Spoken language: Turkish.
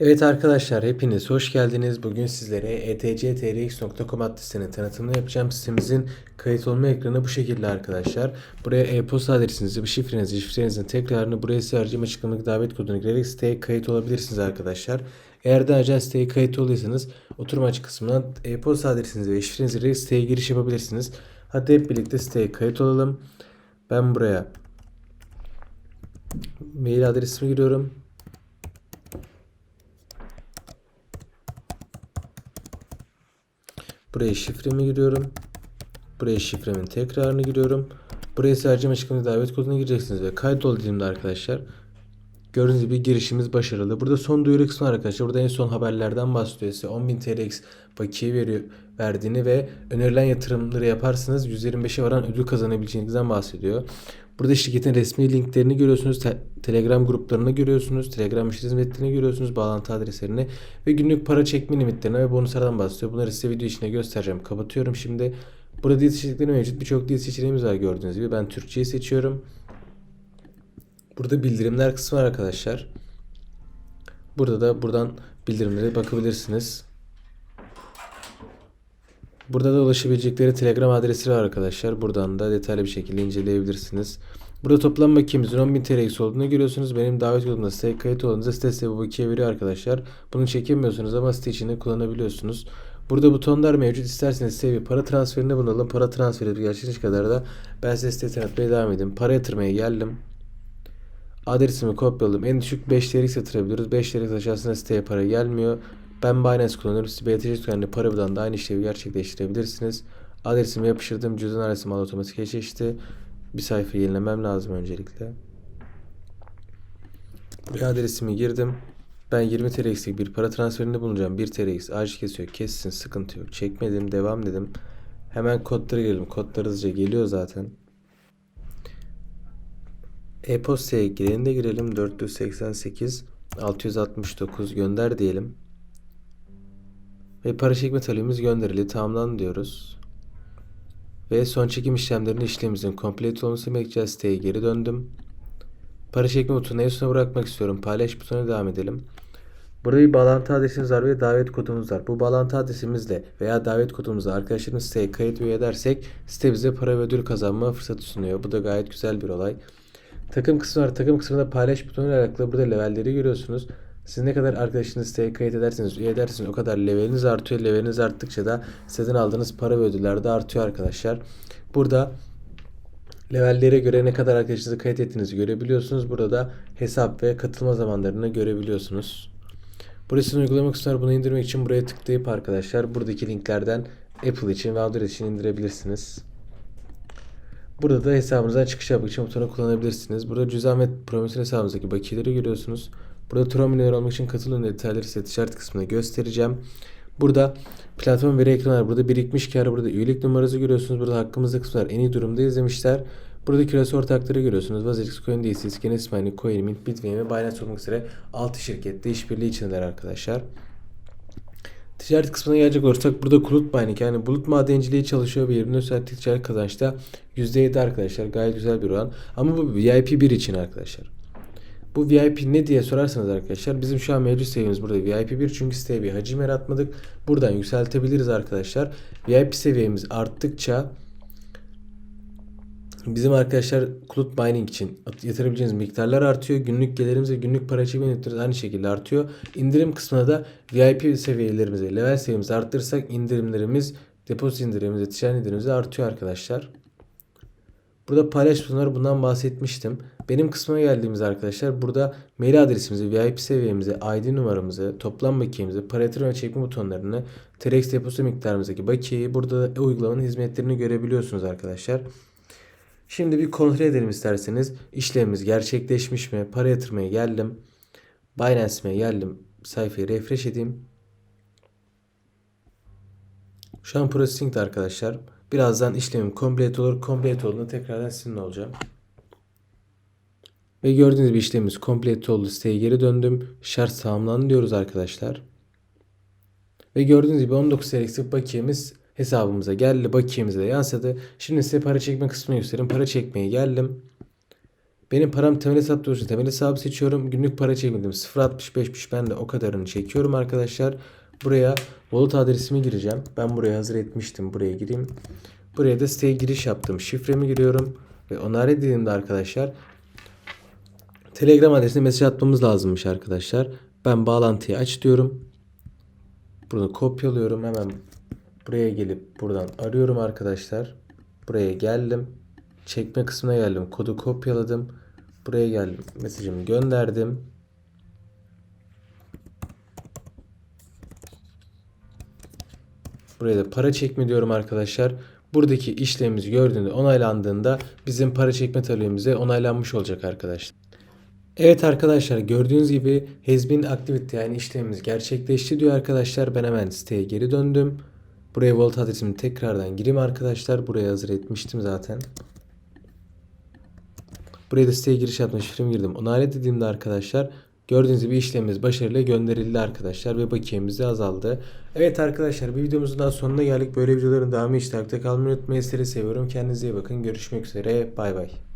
Evet arkadaşlar hepiniz hoş geldiniz. Bugün sizlere etctrx.com adlı sitenin tanıtımını yapacağım. Sitemizin kayıt olma ekranı bu şekilde arkadaşlar. Buraya e-posta adresinizi, bir şifrenizi, şifrenizin tekrarını buraya size açıklamadaki davet kodunu girerek siteye kayıt olabilirsiniz arkadaşlar. Eğer daha önce siteye kayıt olduysanız oturum açık kısmından e-posta adresinizi ve şifrenizi girerek siteye giriş yapabilirsiniz. Hadi hep birlikte siteye kayıt olalım. Ben buraya mail adresimi giriyorum. Buraya şifremi giriyorum. Buraya şifremin tekrarını giriyorum. Buraya sadece açıklamada davet kodunu gireceksiniz ve kaydol dediğimde arkadaşlar gördüğünüz gibi girişimiz başarılı. Burada son duyuru kısmı arkadaşlar. Burada en son haberlerden bahsediyor size. 10.000 TLX bakiye veriyor, verdiğini ve önerilen yatırımları yaparsanız 125'e varan ödül kazanabileceğinizden bahsediyor. Burada şirketin resmi linklerini görüyorsunuz. Te- Telegram gruplarını görüyorsunuz. Telegram müşteri hizmetlerini görüyorsunuz. Bağlantı adreslerini ve günlük para çekme limitlerine ve bonuslardan bahsediyor. Bunları size video içinde göstereceğim. Kapatıyorum şimdi. Burada dil seçenekleri mevcut. Birçok dil seçeneğimiz var gördüğünüz gibi. Ben Türkçeyi seçiyorum. Burada bildirimler kısmı var arkadaşlar. Burada da buradan bildirimlere bakabilirsiniz. Burada da ulaşabilecekleri Telegram adresi var arkadaşlar. Buradan da detaylı bir şekilde inceleyebilirsiniz. Burada toplam bakiyemizin 10.000 TLX olduğunu görüyorsunuz. Benim davet kodumda siteye kayıt olduğunuzda site size bu bakiye veriyor arkadaşlar. Bunu çekemiyorsunuz ama site içinde kullanabiliyorsunuz. Burada butonlar mevcut. İsterseniz siteye bir para transferinde bulunalım. Para transferi gerçekleşene kadar da ben size siteyi tanıtmaya devam edeyim. Para yatırmaya geldim. Adresimi kopyaladım. En düşük 5 TLX yatırabiliyoruz. 5 TLX aşağısında siteye para gelmiyor. Ben Binance kullanıyorum. Siz BTC tutarını Parabu'dan da aynı işlevi gerçekleştirebilirsiniz. Adresimi yapıştırdım. Cüzdan adresim al otomatik eşleşti. Bir sayfa yenilemem lazım öncelikle. Bir adresimi girdim. Ben 20 TLX'lik bir para transferinde bulunacağım. 1 TLX acil kesiyor. Kessin sıkıntı yok. Çekmedim. Devam dedim. Hemen kodları girelim. Kodlar hızlıca geliyor zaten. E-postaya gireni de girelim. 488 669 gönder diyelim. Ve para çekme talebimiz gönderildi. Tamamlan diyoruz. Ve son çekim işlemlerinin işlemimizin complete olması. Siteye geri döndüm. Para çekme butonunu en sona bırakmak istiyorum. Paylaş butonuna devam edelim. Burada bir bağlantı adresimiz var ve davet kodumuz var. Bu bağlantı adresimizle veya davet kodumuzla arkadaşlarımız siteye kayıt üye edersek site bize para ve ödül kazanma fırsatı sunuyor. Bu da gayet güzel bir olay. Takım kısmı var. Takım kısmında paylaş butonuyla alakalı burada levelleri görüyorsunuz. Siz ne kadar arkadaşınız siteye kayıt ederseniz, üye ederseniz o kadar leveliniz artıyor. Leveliniz arttıkça da siteden aldığınız para ve ödüller de artıyor arkadaşlar. Burada levellere göre ne kadar arkadaşınızı kayıt ettiğinizi görebiliyorsunuz. Burada da hesap ve katılma zamanlarını görebiliyorsunuz. Burası uygulama kısmı. Bunu indirmek için buraya tıklayıp arkadaşlar buradaki linklerden Apple için ve Android için indirebilirsiniz. Burada da hesabınızdan çıkış yapmak için butonu kullanabilirsiniz. Burada cüzdan ve promosyon hesabınızdaki bakiyeleri görüyorsunuz. Burada Tron milyoner olmak için katılın detayları size ticaret kısmında göstereceğim. Burada platform veri ekranı var. Burada birikmiş kar, burada üyelik numarası görüyorsunuz. Burada hakkımızda kısımlar en iyi durumda izlemişler. Burada küresel ortakları görüyorsunuz. Vazirix, CoinDesk, Genesis Mining, Coinmint, Bitmain ve Binance olmak üzere 6 şirkette işbirliği içindeler arkadaşlar. Ticaret kısmına gelecek olursak burada bulut mining yani bulut madenciliği çalışıyor ve yerine özellikle ticaret kazançta %7 arkadaşlar gayet güzel bir oran. Ama bu VIP 1 için arkadaşlar. Bu VIP ne diye sorarsanız arkadaşlar bizim şu an mevcut seviyemiz burada VIP 1 çünkü siteye bir hacim yaratmadık. Buradan yükseltebiliriz arkadaşlar. VIP seviyemiz arttıkça bizim arkadaşlar Cloud Mining için yatırabileceğiniz miktarlar artıyor. Günlük gelirimiz ve günlük para limitlerimiz aynı şekilde artıyor. İndirim kısmına da VIP seviyelerimizi, level seviyemizi arttırırsak indirimlerimiz, depozit indirimimiz ticaret indirimimiz artıyor arkadaşlar. Burada paylaş butonları bundan bahsetmiştim. Benim kısmına geldiğimiz arkadaşlar burada mail adresimizi, VIP seviyemizi, ID numaramızı, toplam bakiyemizi, para yatırım ve çekme butonlarını, TRX deposu miktarımızdaki bakiyeyi burada da uygulamanın hizmetlerini görebiliyorsunuz arkadaşlar. Şimdi bir kontrol edelim isterseniz. İşlemimiz gerçekleşmiş mi? Para yatırmaya geldim. Binance'me geldim. Sayfayı refresh edeyim. Şu an processing'de arkadaşlar. Birazdan işlemim complete olur. Complete olduğunda tekrardan sizinle olacağım. Ve gördüğünüz gibi işlemimiz complete oldu. Siteye geri döndüm. Şart tamamlandı diyoruz arkadaşlar. Ve gördüğünüz gibi 19 TL'lik bakiyemiz hesabımıza geldi. Bakiyemize de yansıdı. Şimdi size para çekme kısmını göstereyim. Para çekmeye geldim. Benim param temel hesap durursa temel hesabı seçiyorum. Günlük para çekmedim 0.65'miş ben de o kadarını çekiyorum arkadaşlar. Buraya wallet adresimi gireceğim. Ben buraya hazır etmiştim. Buraya gireyim. Buraya da siteye giriş yaptım. Şifremi giriyorum. Ve onare dediğimde arkadaşlar Telegram adresine mesaj atmamız lazımmış arkadaşlar. Ben bağlantıyı aç diyorum. Bunu kopyalıyorum. Hemen buraya gelip buradan arıyorum arkadaşlar. Buraya geldim. Çekme kısmına geldim. Kodu kopyaladım. Buraya geldim. Mesajımı gönderdim. Buraya da para çekme diyorum arkadaşlar. Buradaki işlemimizi gördüğünde onaylandığında bizim para çekme talebimize onaylanmış olacak arkadaşlar. Evet arkadaşlar gördüğünüz gibi been activity yani işlemimiz gerçekleşti diyor arkadaşlar. Ben hemen siteye geri döndüm. Buraya wallet adresimi tekrardan gireyim arkadaşlar. Buraya hazır etmiştim zaten. Buraya da siteye giriş yapma şifremi girdim. Onayla dediğimde arkadaşlar gördüğünüz gibi işlemimiz başarıyla gönderildi arkadaşlar ve bakiyemiz de azaldı. Evet arkadaşlar bir videomuzun daha sonuna geldik. Böyle videoların devamı için takipte kalmayı unutmayın. Sizleri seviyorum. Kendinize iyi bakın. Görüşmek üzere. Bay bay.